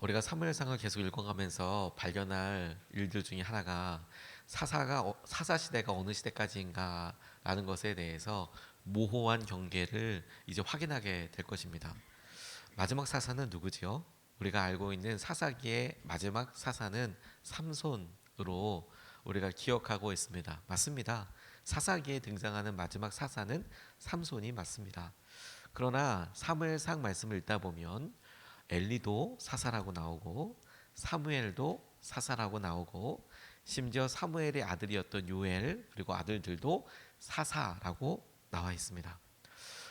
우리가 사무엘상을 계속 읽어가면서 발견할 일들 중에 하나가 사사가 어- 사사 시대가 어느 시대까지인가라는 것에 대해서 모호한 경계를 이제 확인하게 될 것입니다. 마지막 사사는 누구지요? 우리가 알고 있는 사사기의 마지막 사사는 삼손으로 우리가 기억하고 있습니다. 맞습니다. 사사기에 등장하는 마지막 사사는 삼손이 맞습니다. 그러나 사무엘상 말씀을 읽다 보면 엘리도 사사라고 나오고 사무엘도 사사라고 나오고 심지어 사무엘의 아들이었던 요엘 그리고 아들들도 사사라고 나와 있습니다.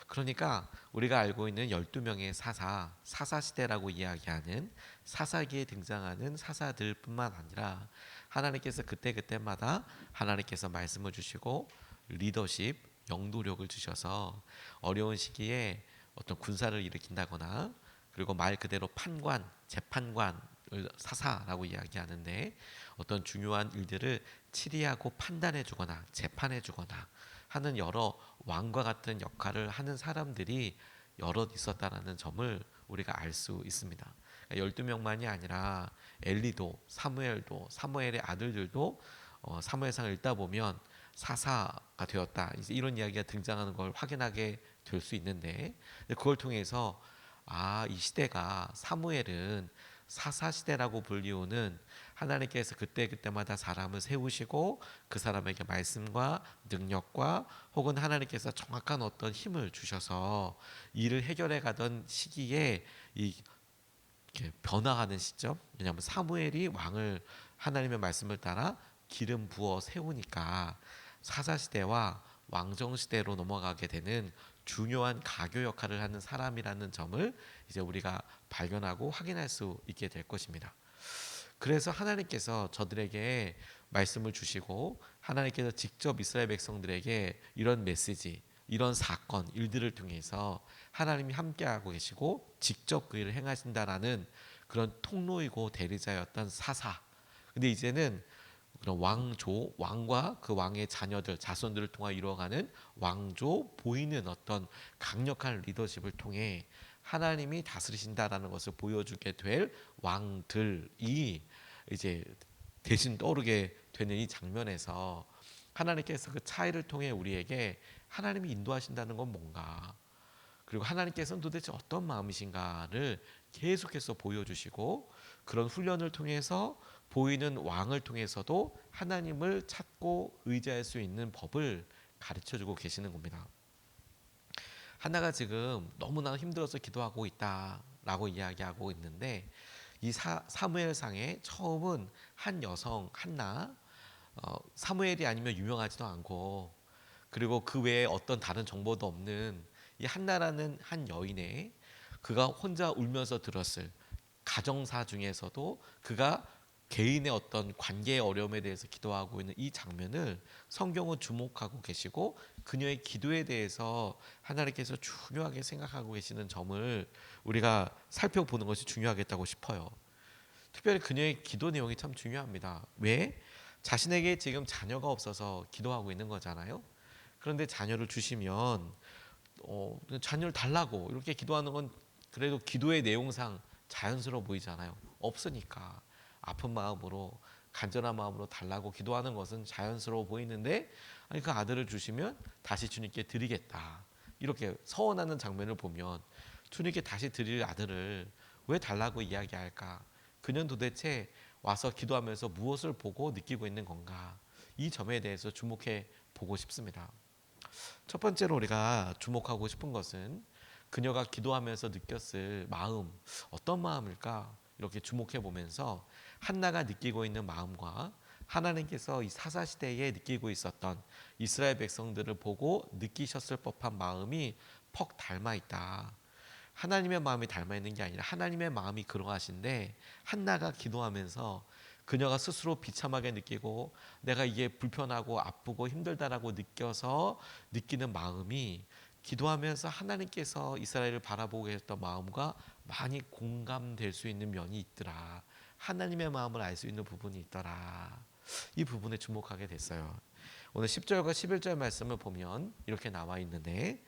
그러니까 우리가 알고 있는 12명의 사사, 사사 시대라고 이야기하는 사사기에 등장하는 사사들뿐만 아니라 하나님께서 그때그때마다 하나님께서 말씀을 주시고 리더십, 영도력을 주셔서 어려운 시기에 어떤 군사를 일으킨다거나 그리고 말 그대로 판관, 재판관을 사사라고 이야기하는데 어떤 중요한 일들을 치리하고 판단해 주거나 재판해 주거나 하는 여러 왕과 같은 역할을 하는 사람들이 여럿 있었다라는 점을 우리가 알 수 있습니다. 12명만이 아니라 엘리도 사무엘도 사무엘의 아들들도 어, 사무엘상을 읽다 보면 사사가 되었다. 이제 이런 이야기가 등장하는 걸 확인하게 될 수 있는데 그걸 통해서 아, 이 시대가 사무엘은 사사 시대라고 불리우는 하나님께서 그때 그때마다 사람을 세우시고 그 사람에게 말씀과 능력과 혹은 하나님께서 정확한 어떤 힘을 주셔서 일을 해결해 가던 시기에 이 변화하는 시점. 왜냐하면 사무엘이 왕을 하나님의 말씀을 따라 기름 부어 세우니까 사사 시대와 왕정 시대로 넘어가게 되는 중요한 가교 역할을 하는 사람이라는 점을 이제 우리가 발견하고 확인할 수 있게 될 것입니다. 그래서 하나님께서 저들에게 말씀을 주시고 하나님께서 직접 이스라엘 백성들에게 이런 메시지, 이런 사건, 일들을 통해서 하나님이 함께하고 계시고 직접 그 일을 행하신다라는 그런 통로이고 대리자였던 사사. 근데 이제는 그런 왕조, 왕과 그 왕의 자녀들, 자손들을 통해 이루어가는 왕조 보이는 어떤 강력한 리더십을 통해 하나님이 다스리신다라는 것을 보여주게 될 왕들이 이제 대신 떠오르게 되는 이 장면에서 하나님께서 그 차이를 통해 우리에게 하나님이 인도하신다는 건 뭔가? 그리고 하나님께서는 도대체 어떤 마음이신가를 계속해서 보여주시고 그런 훈련을 통해서 보이는 왕을 통해서도 하나님을 찾고 의지할 수 있는 법을 가르쳐 주고 계시는 겁니다. 하나가 지금 너무나 힘들어서 기도하고 있다라고 이야기하고 있는데 이 사, 사무엘상에 처음은 한 여성 한나 어, 사무엘이 아니면 유명하지도 않고 그리고 그 외에 어떤 다른 정보도 없는 이 한나라는 한 여인의 그가 혼자 울면서 들었을 가정사 중에서도 그가 개인의 어떤 관계의 어려움에 대해서 기도하고 있는 이 장면을 성경은 주목하고 계시고 그녀의 기도에 대해서 하나님께서 중요하게 생각하고 계시는 점을 우리가 살펴보는 것이 중요하겠다고 싶어요. 특별히 그녀의 기도 내용이 참 중요합니다. 왜? 자신에게 지금 자녀가 없어서 기도하고 있는 거잖아요. 그런데 자녀를 주시면 어, 자녀를 달라고 이렇게 기도하는 건 그래도 기도의 내용상 자연스러워 보이잖아요. 없으니까 아픈 마음으로 간절한 마음으로 달라고 기도하는 것은 자연스러워 보이는데 아니 그 아들을 주시면 다시 주님께 드리겠다. 이렇게 서원하는 장면을 보면 주님께 다시 드릴 아들을 왜 달라고 이야기할까? 그는 도대체 와서 기도하면서 무엇을 보고 느끼고 있는 건가? 이 점에 대해서 주목해 보고 싶습니다. 첫 번째로 우리가 주목하고 싶은 것은 그녀가 기도하면서 느꼈을 마음, 어떤 마음일까? 이렇게 주목해 보면서 한나가 느끼고 있는 마음과 하나님께서 이 사사 시대에 느끼고 있었던 이스라엘 백성들을 보고 느끼셨을 법한 마음이 퍽 닮아 있다. 하나님의 마음이 닮아 있는 게 아니라 하나님의 마음이 그러하신데 한나가 기도하면서 그녀가 스스로 비참하게 느끼고 내가 이게 불편하고 아프고 힘들다라고 느껴서 느끼는 마음이 기도하면서 하나님께서 이스라엘을 바라보고 계셨던 마음과 많이 공감될 수 있는 면이 있더라. 하나님의 마음을 알 수 있는 부분이 있더라. 이 부분에 주목하게 됐어요. 오늘 10절과 11절 말씀을 보면 이렇게 나와 있는데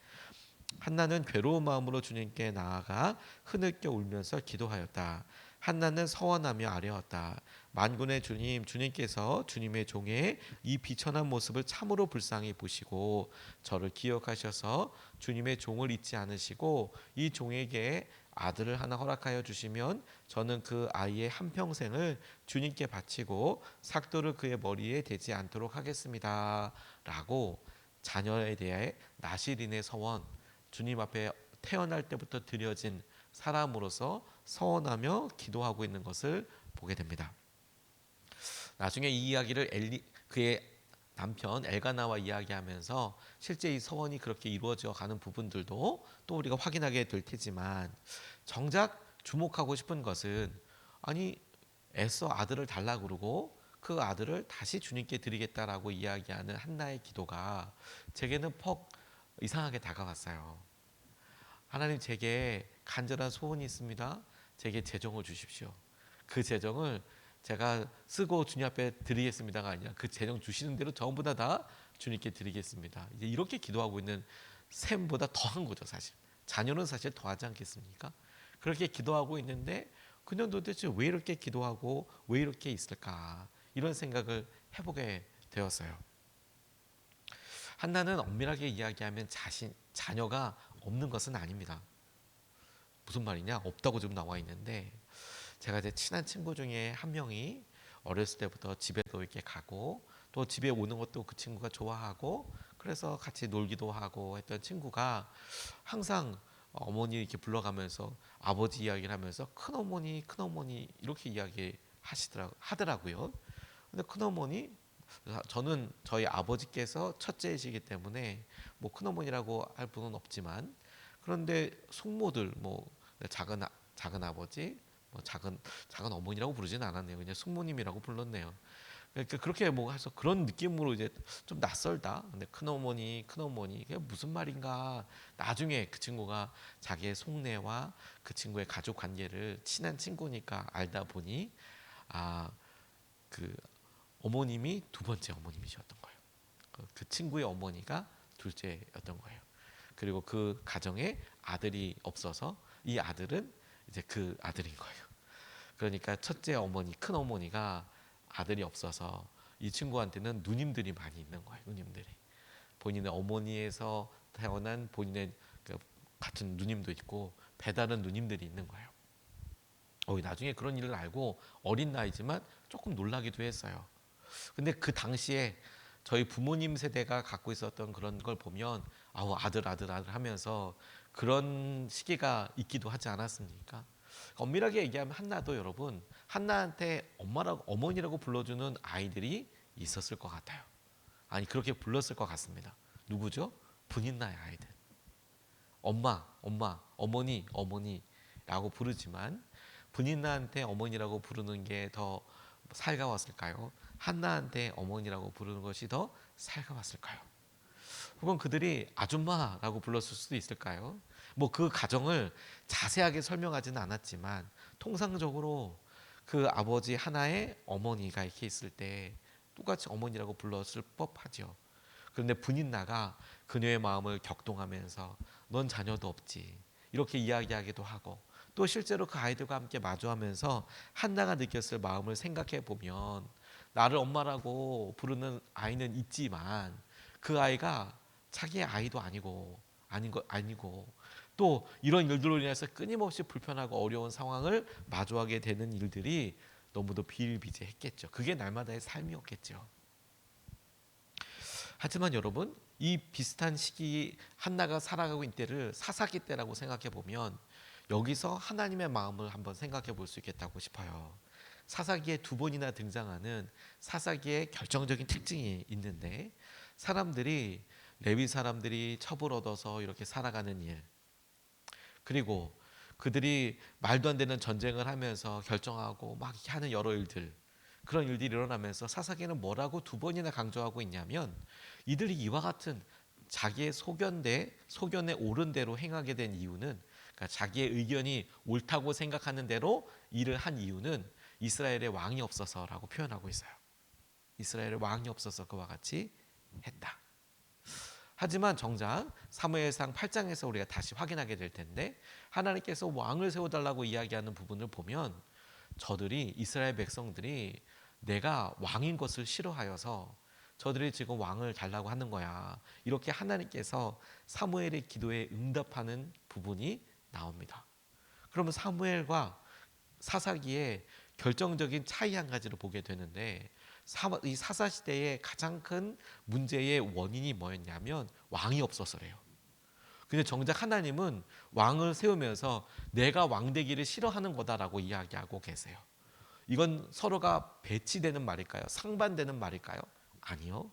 한나는 괴로운 마음으로 주님께 나아가 흐느껴 울면서 기도하였다. 한나는 서원하며 아뢰었다. 만군의 주님, 주님께서 주님의 종의 이 비천한 모습을 참으로 불쌍히 보시고 저를 기억하셔서 주님의 종을 잊지 않으시고 이 종에게 아들을 하나 허락하여 주시면 저는 그 아이의 한 평생을 주님께 바치고 삭도를 그의 머리에 대지 않도록 하겠습니다. 라고 자녀에 대해 나시린의 서원, 주님 앞에 태어날 때부터 드려진 사람으로서 서원하며 기도하고 있는 것을 보게 됩니다. 나중에 이 이야기를 엘리 그의 남편 엘가나와 이야기하면서 실제 이 서원이 그렇게 이루어져 가는 부분들도 또 우리가 확인하게 될 테지만 정작 주목하고 싶은 것은 아니 애써 아들을 달라 그러고 그 아들을 다시 주님께 드리겠다라고 이야기하는 한나의 기도가 제게는 퍽 이상하게 다가왔어요. 하나님 제게 간절한 소원이 있습니다. 제게 재정을 주십시오. 그 재정을 제가 쓰고 주님 앞에 드리겠습니다가 아니라 그 재정 주시는 대로 전부 다, 다 주님께 드리겠습니다. 이제 이렇게 기도하고 있는 셈보다 더한 거죠, 사실. 자녀는 사실 더하지 않겠습니까? 그렇게 기도하고 있는데 그냥 도대체 왜 이렇게 기도하고 왜 이렇게 있을까? 이런 생각을 해보게 되었어요. 한나는 엄밀하게 이야기하면 자신 자녀가 없는 것은 아닙니다. 무슨 말이냐? 없다고 좀 나와 있는데 제가 제 친한 친구 중에 한 명이 어렸을 때부터 집에도 이렇게 가고 또 집에 오는 것도 그 친구가 좋아하고 그래서 같이 놀기도 하고 했던 친구가 항상 어머니 이렇게 불러가면서 아버지 이야기를 하면서 큰 어머니 큰 어머니 이렇게 이야기 하시더라 하더라고요. 근데 큰 어머니 저는 저희 아버지께서 첫째이시기 때문에 뭐 큰어머니라고 할 분은 없지만 그런데 숙모들 뭐 작은 아, 작은 아버지 뭐 작은 작은 어머니라고 부르지는 않았네요. 그냥 숙모님이라고 불렀네요. 그러니까 그렇게 뭐 해서 그런 느낌으로 이제 좀 낯설다. 근데 큰 어머니, 큰 어머니 그게 무슨 말인가? 나중에 그 친구가 자기의 속내와 그 친구의 가족 관계를 친한 친구니까 알다 보니 아 그 어머님이 두 번째 어머님이셨던 거예요. 그, 그 친구의 어머니가 둘째였던 거예요. 그리고 그 가정에 아들이 없어서 이 아들은 이제 그 아들인 거예요. 그러니까 첫째 어머니, 큰 어머니가 아들이 없어서 이 친구한테는 누님들이 많이 있는 거예요. 누님들이 본인의 어머니에서 태어난 본인의 그 같은 누님도 있고 배다른 누님들이 있는 거예요. 어, 나중에 그런 일을 알고 어린 나이지만 조금 놀라기도 했어요. 근데 그 당시에 저희 부모님 세대가 갖고 있었던 그런 걸 보면 아우 아들 아들 아들 하면서 그런 시기가 있기도 하지 않았습니까? 엄밀하게 얘기하면 한나도 여러분 한나한테 엄마라고 어머니라고 불러주는 아이들이 있었을 것 같아요. 아니 그렇게 불렀을 것 같습니다. 누구죠? 분인나의 아이들. 엄마, 엄마, 어머니, 어머니라고 부르지만 분인나한테 어머니라고 부르는 게 더 살가웠을까요? 한나한테 어머니라고 부르는 것이 더 살가웠을까요? 혹은 그들이 아줌마라고 불렀을 수도 있을까요? 뭐 그 가정을 자세하게 설명하지는 않았지만 통상적으로 그 아버지 하나의 어머니가 이렇게 있을 때 똑같이 어머니라고 불렀을 법하죠. 그런데 분인나가 그녀의 마음을 격동하면서 넌 자녀도 없지 이렇게 이야기하기도 하고 또 실제로 그 아이들과 함께 마주하면서 한나가 느꼈을 마음을 생각해 보면 나를 엄마라고 부르는 아이는 있지만 그 아이가 자기의 아이도 아니고 아닌 거 아니고 또 이런 일들로 인해서 끊임없이 불편하고 어려운 상황을 마주하게 되는 일들이 너무도 비일비재했겠죠. 그게 날마다의 삶이었겠죠. 하지만 여러분 이 비슷한 시기 한나가 살아가고 있는 때를 사사기 때라고 생각해 보면 여기서 하나님의 마음을 한번 생각해 볼 수 있겠다고 싶어요. 사사기에 두 번이나 등장하는 사사기의 결정적인 특징이 있는데 사람들이 레위 사람들이 첩을 얻어서 이렇게 살아가는 일 그리고 그들이 말도 안 되는 전쟁을 하면서 결정하고 막 하는 여러 일들 그런 일들이 일어나면서 사사기는 뭐라고 두 번이나 강조하고 있냐면 이들이 이와 같은 자기의 소견대 소견에 옳은 대로 행하게 된 이유는 그러니까 자기의 의견이 옳다고 생각하는 대로 일을 한 이유는 이스라엘의 왕이 없어서라고 표현하고 있어요. 이스라엘의 왕이 없어서 그와 같이 했다. 하지만 정작 사무엘상 8장에서 우리가 다시 확인하게 될 텐데 하나님께서 왕을 세워달라고 이야기하는 부분을 보면 저들이 이스라엘 백성들이 내가 왕인 것을 싫어하여서 저들이 지금 왕을 달라고 하는 거야. 이렇게 하나님께서 사무엘의 기도에 응답하는 부분이 나옵니다. 그러면 사무엘과 사사기의 결정적인 차이 한 가지를 보게 되는데 사- 이 사사 시대의 가장 큰 문제의 원인이 뭐였냐면 왕이 없어서래요. 근데 정작 하나님은 왕을 세우면서 내가 왕 되기를 싫어하는 거다라고 이야기하고 계세요. 이건 서로가 배치되는 말일까요? 상반되는 말일까요? 아니요.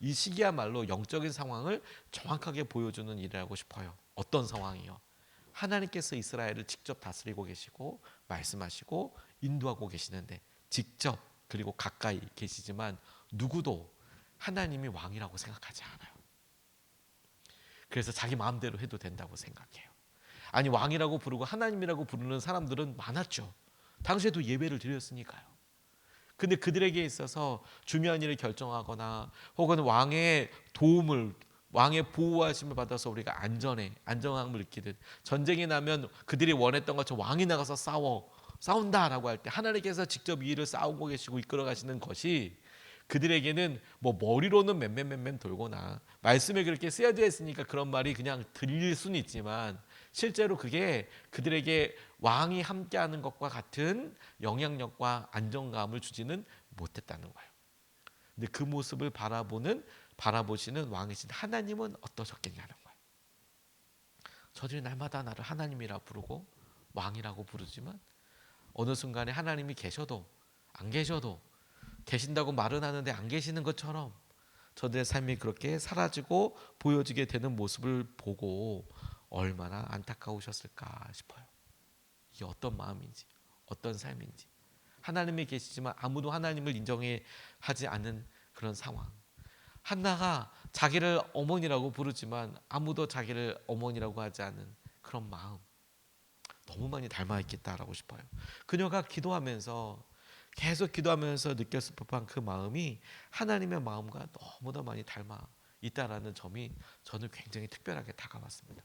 이 시기야말로 영적인 상황을 정확하게 보여주는 일이라고 싶어요. 어떤 상황이요? 하나님께서 이스라엘을 직접 다스리고 계시고 말씀하시고 인도하고 계시는데 직접 그리고 가까이 계시지만 누구도 하나님이 왕이라고 생각하지 않아요. 그래서 자기 마음대로 해도 된다고 생각해요. 아니 왕이라고 부르고 하나님이라고 부르는 사람들은 많았죠. 당시에도 예배를 드렸으니까요. 근데 그들에게 있어서 중요한 일을 결정하거나 혹은 왕의 도움을 왕의 보호하심을 받아서 우리가 안전에 안정함을 느끼듯 전쟁이 나면 그들이 원했던 것처럼 왕이 나가서 싸워 싸운다라고 할 때 하나님께서 직접 이 일을 싸우고 계시고 이끌어 가시는 것이 그들에게는 뭐 머리로는 맴맴맴맴 돌거나 말씀에 그렇게 쓰여져 있으니까 그런 말이 그냥 들릴 수는 있지만 실제로 그게 그들에게 왕이 함께하는 것과 같은 영향력과 안정감을 주지는 못했다는 거예요. 근데 그 모습을 바라보는 바라보시는 왕이신 하나님은 어떠셨겠냐는 거예요. 저들이 날마다 나를 하나님이라 부르고 왕이라고 부르지만 어느 순간에 하나님이 계셔도 안 계셔도 계신다고 말은 하는데 안 계시는 것처럼 저들의 삶이 그렇게 사라지고 보여지게 되는 모습을 보고 얼마나 안타까우셨을까 싶어요. 이게 어떤 마음인지, 어떤 삶인지. 하나님이 계시지만 아무도 하나님을 인정해 하지 않는 그런 상황. 한나가 자기를 어머니라고 부르지만 아무도 자기를 어머니라고 하지 않는 그런 마음. 너무 많이 닮아 있겠다라고 싶어요. 그녀가 기도하면서 계속 기도하면서 느꼈을 법한 그 마음이 하나님의 마음과 너무나 많이 닮아 있다라는 점이 저는 굉장히 특별하게 다가왔습니다.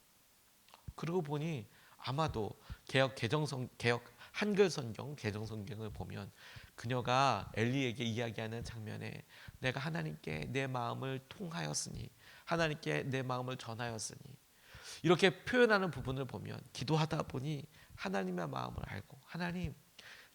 그러고 보니 아마도 개혁 개정성 개혁 한글 성경 개정 성경을 보면 그녀가 엘리에게 이야기하는 장면에 내가 하나님께 내 마음을 통하였으니 하나님께 내 마음을 전하였으니 이렇게 표현하는 부분을 보면 기도하다 보니 하나님의 마음을 알고 하나님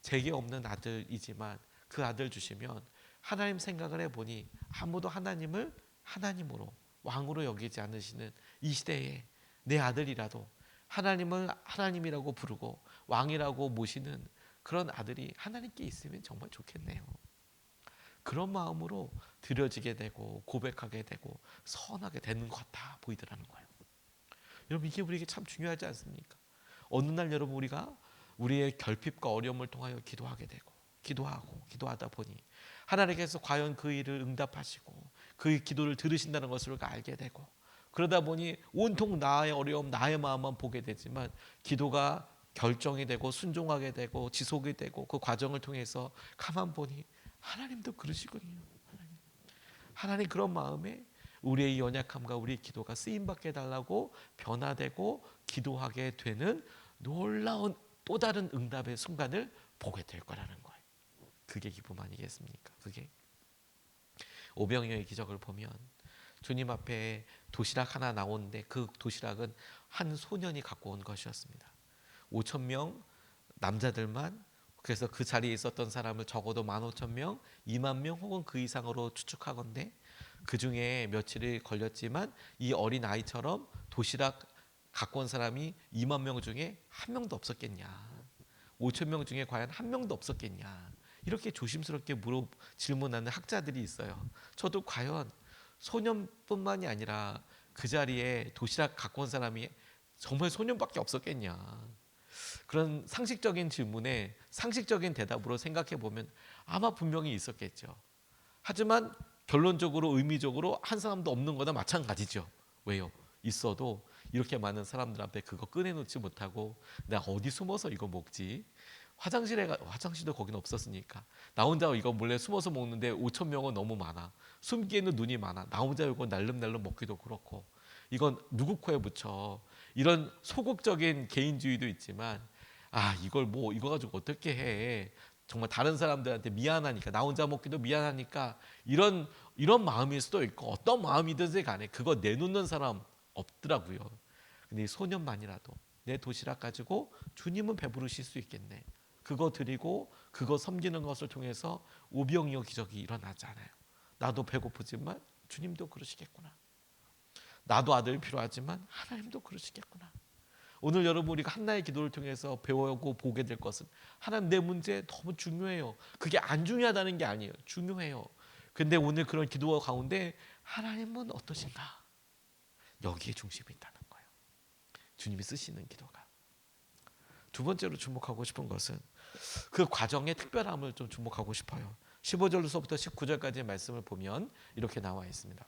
제게 없는 아들이지만 그 아들 주시면 하나님 생각을 해보니 아무도 하나님을 하나님으로 왕으로 여기지 않으시는 이 시대에 내 아들이라도 하나님을 하나님이라고 부르고 왕이라고 모시는 그런 아들이 하나님께 있으면 정말 좋겠네요. 그런 마음으로 드려지게 되고 고백하게 되고 선하게 되는 것 같아 보이더라는 거예요. 여러분 이게 우리에게 참 중요하지 않습니까? 어느 날 여러분 우리가 우리의 결핍과 어려움을 통하여 기도하게 되고 기도하고 기도하다 보니 하나님께서 과연 그 일을 응답하시고 그 기도를 들으신다는 것을 알게 되고 그러다 보니 온통 나의 어려움, 나의 마음만 보게 되지만 기도가 결정이 되고 순종하게 되고 지속이 되고 그 과정을 통해서 가만 보니 하나님도 그러시군요. 하나님, 하나님 그런 마음에 우리의 연약함과 우리의 기도가 쓰임 받게 달라고 변화되고 기도하게 되는 놀라운 또 다른 응답의 순간을 보게 될 거라는 거예요. 그게 기쁨 아니겠습니까? 그게 오병이어의 기적을 보면 주님 앞에 도시락 하나 나오는데 그 도시락은 한 소년이 갖고 온 것이었습니다. 5천 명 남자들만 그래서 그 자리에 있었던 사람을 적어도 15,000명, 2만 명 혹은 그 이상으로 추측하건대 그 중에 며칠이 걸렸지만 이 어린 아이처럼 도시락 갖고 온 사람이 2만 명 중에 한 명도 없었겠냐? 5천 명 중에 과연 한 명도 없었겠냐? 이렇게 조심스럽게 물어 질문하는 학자들이 있어요. 저도 과연 소년뿐만이 아니라 그 자리에 도시락 갖고 온 사람이 정말 소년밖에 없었겠냐? 그런 상식적인 질문에 상식적인 대답으로 생각해 보면 아마 분명히 있었겠죠. 하지만 결론적으로 의미적으로 한 사람도 없는 거나 마찬가지죠. 왜요? 있어도 이렇게 많은 사람들 앞에 그거 꺼내놓지 못하고 내가 어디 숨어서 이거 먹지? 화장실에 가, 화장실도 거긴 없었으니까 나 혼자 이거 몰래 숨어서 먹는데 5천 명은 너무 많아 숨기에는 눈이 많아 나 혼자 이거 날름날름 먹기도 그렇고 이건 누구 코에 붙여 이런 소극적인 개인주의도 있지만 아 이걸 뭐 이거 가지고 어떻게 해 정말 다른 사람들한테 미안하니까 나 혼자 먹기도 미안하니까 이런 이런 마음일 수도 있고 어떤 마음이든지 간에 그거 내놓는 사람 없더라고요. 근데 이 소년만이라도 내 도시락 가지고 주님은 배부르실 수 있겠네. 그거 드리고 그거 섬기는 것을 통해서 오병이어 기적이 일어나잖아요. 나도 배고프지만 주님도 그러시겠구나. 나도 아들이 필요하지만 하나님도 그러시겠구나. 오늘 여러분 우리가 한나의 기도를 통해서 배우고 보게 될 것은 하나님 내 문제 너무 중요해요. 그게 안 중요하다는 게 아니에요. 중요해요. 근데 오늘 그런 기도 가운데 하나님은 어떠신가? 여기에 중심이 있다는 거예요. 주님이 쓰시는 기도가. 두 번째로 주목하고 싶은 것은 그 과정의 특별함을 좀 주목하고 싶어요. 15절로서부터 19절까지의 말씀을 보면 이렇게 나와 있습니다.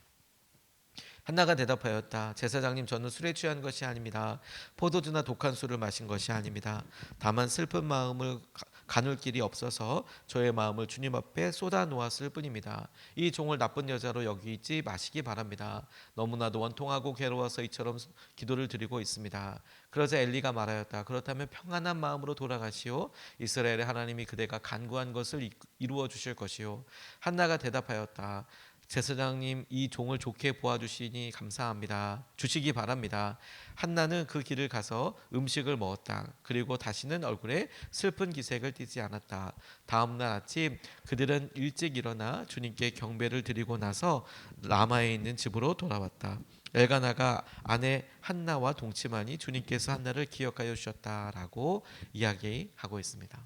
한나가 대답하였다. 제사장님 저는 술에 취한 것이 아닙니다. 포도주나 독한 술을 마신 것이 아닙니다. 다만 슬픈 마음을 가- 가눌 길이 없어서 저의 마음을 주님 앞에 쏟아 놓았을 뿐입니다. 이 종을 나쁜 여자로 여기지 마시기 바랍니다. 너무나도 원통하고 괴로워서 이처럼 기도를 드리고 있습니다. 그러자 엘리가 말하였다. 그렇다면 평안한 마음으로 돌아가시오. 이스라엘의 하나님이 그대가 간구한 것을 이- 이루어 주실 것이요. 한나가 대답하였다. 제사장님 이 종을 좋게 보아주시니 감사합니다. 주시기 바랍니다. 한나는 그 길을 가서 음식을 먹었다. 그리고 다시는 얼굴에 슬픈 기색을 띠지 않았다. 다음 날 아침 그들은 일찍 일어나 주님께 경배를 드리고 나서 라마에 있는 집으로 돌아왔다. 엘가나가 아내 한나와 동침하니 주님께서 한나를 기억하여 주셨다라고 이야기하고 있습니다.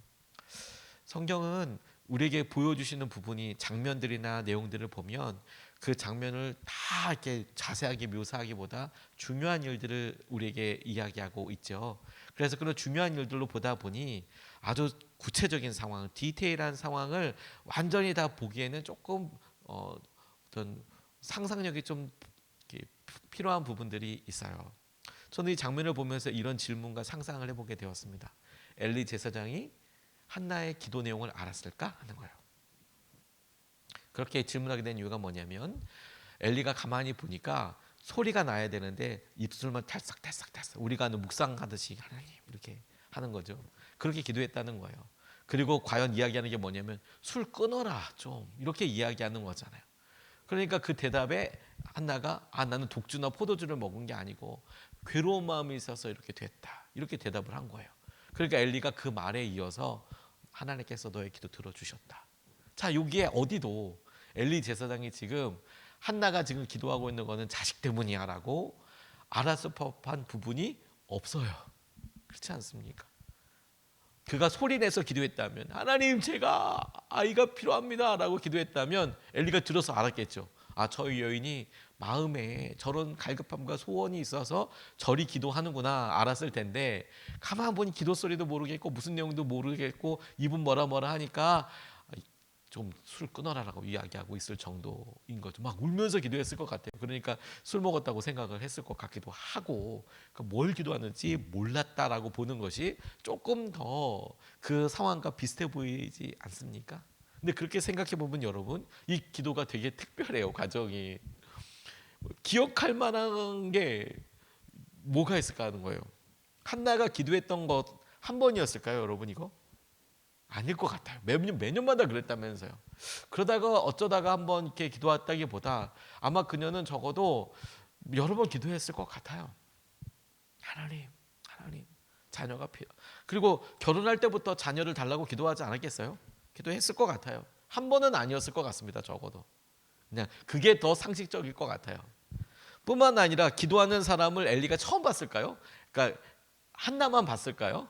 성경은 우리에게 보여주시는 부분이 장면들이나 내용들을 보면 그 장면을 다 이렇게 자세하게 묘사하기보다 중요한 일들을 우리에게 이야기하고 있죠. 그래서 그런 중요한 일들로 보다 보니 아주 구체적인 상황, 디테일한 상황을 완전히 다 보기에는 조금 어, 어떤 상상력이 좀 필요한 부분들이 있어요. 저는 이 장면을 보면서 이런 질문과 상상을 해보게 되었습니다. 엘리 제사장이 한나의 기도 내용을 알았을까 하는 거예요. 그렇게 질문하게 된 이유가 뭐냐면 엘리가 가만히 보니까 소리가 나야 되는데 입술만 탈싹탈싹탈싹 우리가 하는 묵상하듯이 하나님 이렇게 하는 거죠. 그렇게 기도했다는 거예요. 그리고 과연 이야기하는 게 뭐냐면 술 끊어라 좀 이렇게 이야기하는 거잖아요. 그러니까 그 대답에 한나가 아 나는 독주나 포도주를 먹은 게 아니고 괴로운 마음이 있어서 이렇게 됐다 이렇게 대답을 한 거예요. 그러니까 엘리가 그 말에 이어서 하나님께서 너의 기도 들어주셨다. 자 여기에 어디도 엘리 제사장이 지금 한나가 지금 기도하고 있는 거는 자식 때문이야라고 알았을 법한 부분이 없어요. 그렇지 않습니까? 그가 소리내서 기도했다면 하나님 제가 아이가 필요합니다라고 기도했다면 엘리가 들어서 알았겠죠. 아 저희 여인이 마음에 저런 갈급함과 소원이 있어서 저리 기도하는구나 알았을 텐데 가만 보니 기도 소리도 모르겠고 무슨 내용도 모르겠고 입은 뭐라 뭐라 하니까 좀 술 끊어라라고 이야기하고 있을 정도인 거죠. 막 울면서 기도했을 것 같아요. 그러니까 술 먹었다고 생각을 했을 것 같기도 하고 그러니까 뭘 기도하는지 몰랐다라고 보는 것이 조금 더 그 상황과 비슷해 보이지 않습니까? 근데 그렇게 생각해 보면 여러분 이 기도가 되게 특별해요. 과정이 기억할 만한 게 뭐가 있을까 하는 거예요. 한나가 기도했던 것 한 번이었을까요, 여러분 이거? 아닐 것 같아요. 매년 매년마다 그랬다면서요. 그러다가 어쩌다가 한번 이렇게 기도했다기보다 아마 그녀는 적어도 여러 번 기도했을 것 같아요. 하나님, 하나님, 자녀가 필요. 그리고 결혼할 때부터 자녀를 달라고 기도하지 않았겠어요? 기도했을 것 같아요. 한 번은 아니었을 것 같습니다. 적어도 그냥 그게 더 상식적일 것 같아요. 뿐만 아니라 기도하는 사람을 엘리가 처음 봤을까요? 그러니까 한나만 봤을까요?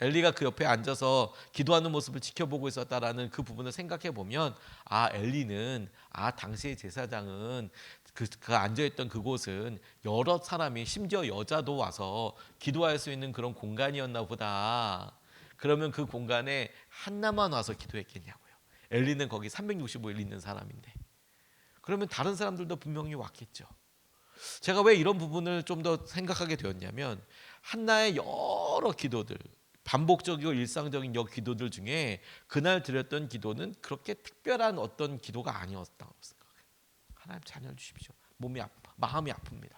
엘리가 그 옆에 앉아서 기도하는 모습을 지켜보고 있었다라는 그 부분을 생각해 보면 아 엘리는 아 당시의 제사장은 그, 그 앉아 있던 그곳은 여러 사람이 심지어 여자도 와서 기도할 수 있는 그런 공간이었나 보다. 그러면 그 공간에 한나만 와서 기도했겠냐고요. 엘리는 거기 365일 있는 사람인데. 그러면 다른 사람들도 분명히 왔겠죠. 제가 왜 이런 부분을 좀 더 생각하게 되었냐면 한나의 여러 기도들 반복적이고 일상적인 여 기도들 중에 그날 드렸던 기도는 그렇게 특별한 어떤 기도가 아니었다고 생각해요. 하나님 자녀를 주십시오. 몸이 아파, 마음이 아픕니다.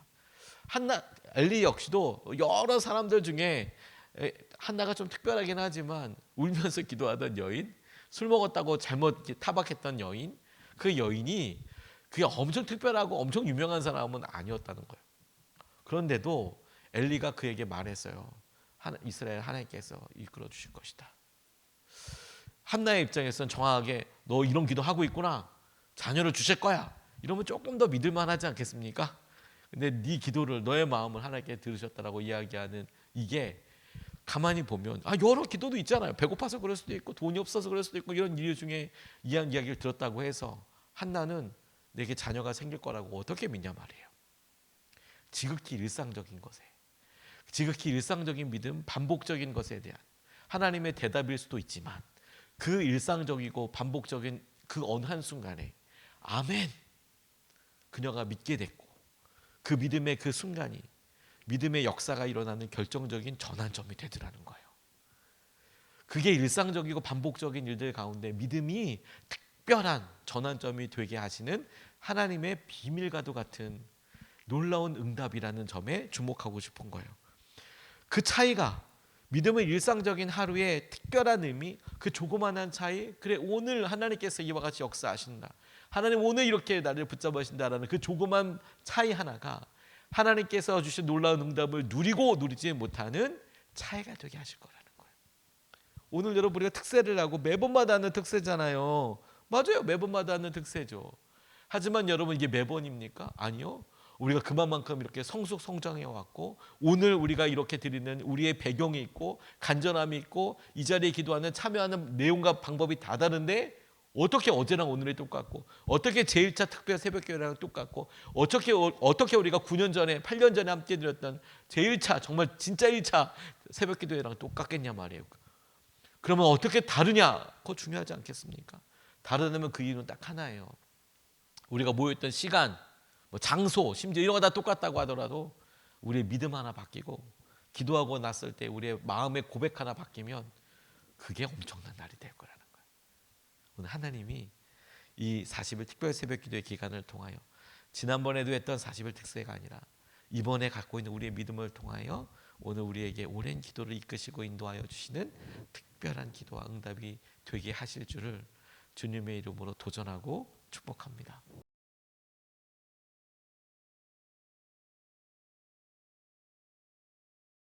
한나 엘리 역시도 여러 사람들 중에 에, 한나가 좀 특별하긴 하지만 울면서 기도하던 여인, 술 먹었다고 잘못 타박했던 여인, 그 여인이 그게 엄청 특별하고 엄청 유명한 사람은 아니었다는 거예요. 그런데도 엘리가 그에게 말했어요. 이스라엘 하나님께서 이끌어 주실 것이다. 한나의 입장에서는 정확하게 너 이런 기도 하고 있구나. 자녀를 주실 거야. 이러면 조금 더 믿을 만하지 않겠습니까? 근데 네 기도를 너의 마음을 하나님께 들으셨다라고 이야기하는 이게 가만히 보면 아 여러 기도도 있잖아요. 배고파서 그럴 수도 있고 돈이 없어서 그럴 수도 있고 이런 이유 중에 이한 이야기를 들었다고 해서 한나는 내게 자녀가 생길 거라고 어떻게 믿냐 말이에요. 지극히 일상적인 것에 지극히 일상적인 믿음, 반복적인 것에 대한 하나님의 대답일 수도 있지만 그 일상적이고 반복적인 그 어느 한 순간에 아멘 그녀가 믿게 됐고 그 믿음의 그 순간이 믿음의 역사가 일어나는 결정적인 전환점이 되더라는 거예요. 그게 일상적이고 반복적인 일들 가운데 믿음이 특별한 전환점이 되게 하시는 하나님의 비밀과도 같은 놀라운 응답이라는 점에 주목하고 싶은 거예요. 그 차이가 믿음의 일상적인 하루의 특별한 의미, 그 조그만한 차이, 그래 오늘 하나님께서 이와 같이 역사하신다. 하나님 오늘 이렇게 나를 붙잡으신다라는 그 조그만 차이 하나가 하나님께서 주신 놀라운 응답을 누리고 누리지 못하는 차이가 되게 하실 거라는 거예요. 오늘 여러분 우리가 특세를 하고 매번마다 하는 특세잖아요. 맞아요. 매번마다 하는 특세죠. 하지만 여러분 이게 매번입니까? 아니요. 우리가 그만큼 이렇게 성숙 성장해 왔고 오늘 우리가 이렇게 드리는 우리의 배경이 있고 간절함이 있고 이 자리에 기도하는 참여하는 내용과 방법이 다 다른데 어떻게 어제랑 오늘이 똑같고 어떻게 제1차 특별 새벽기도랑 똑같고 어떻게 어떻게 우리가 9년 전에 8년 전에 함께 드렸던 제1차 정말 진짜 1차 새벽기도회랑 똑같겠냐 말이에요. 그러면 어떻게 다르냐? 그거 중요하지 않겠습니까? 다르다면 그 이유는 딱 하나예요. 우리가 모였던 시간, 뭐 장소, 심지어 이런 거 다 똑같다고 하더라도 우리의 믿음 하나 바뀌고 기도하고 났을 때 우리의 마음의 고백 하나 바뀌면 그게 엄청난 날이 될 거라는. 오늘 하나님이 이 40일 특별 새벽 기도의 기간을 통하여 지난번에도 했던 40일 특세가 아니라 이번에 갖고 있는 우리의 믿음을 통하여 오늘 우리에게 오랜 기도를 이끄시고 인도하여 주시는 특별한 기도와 응답이 되게 하실 줄을 주님의 이름으로 도전하고 축복합니다.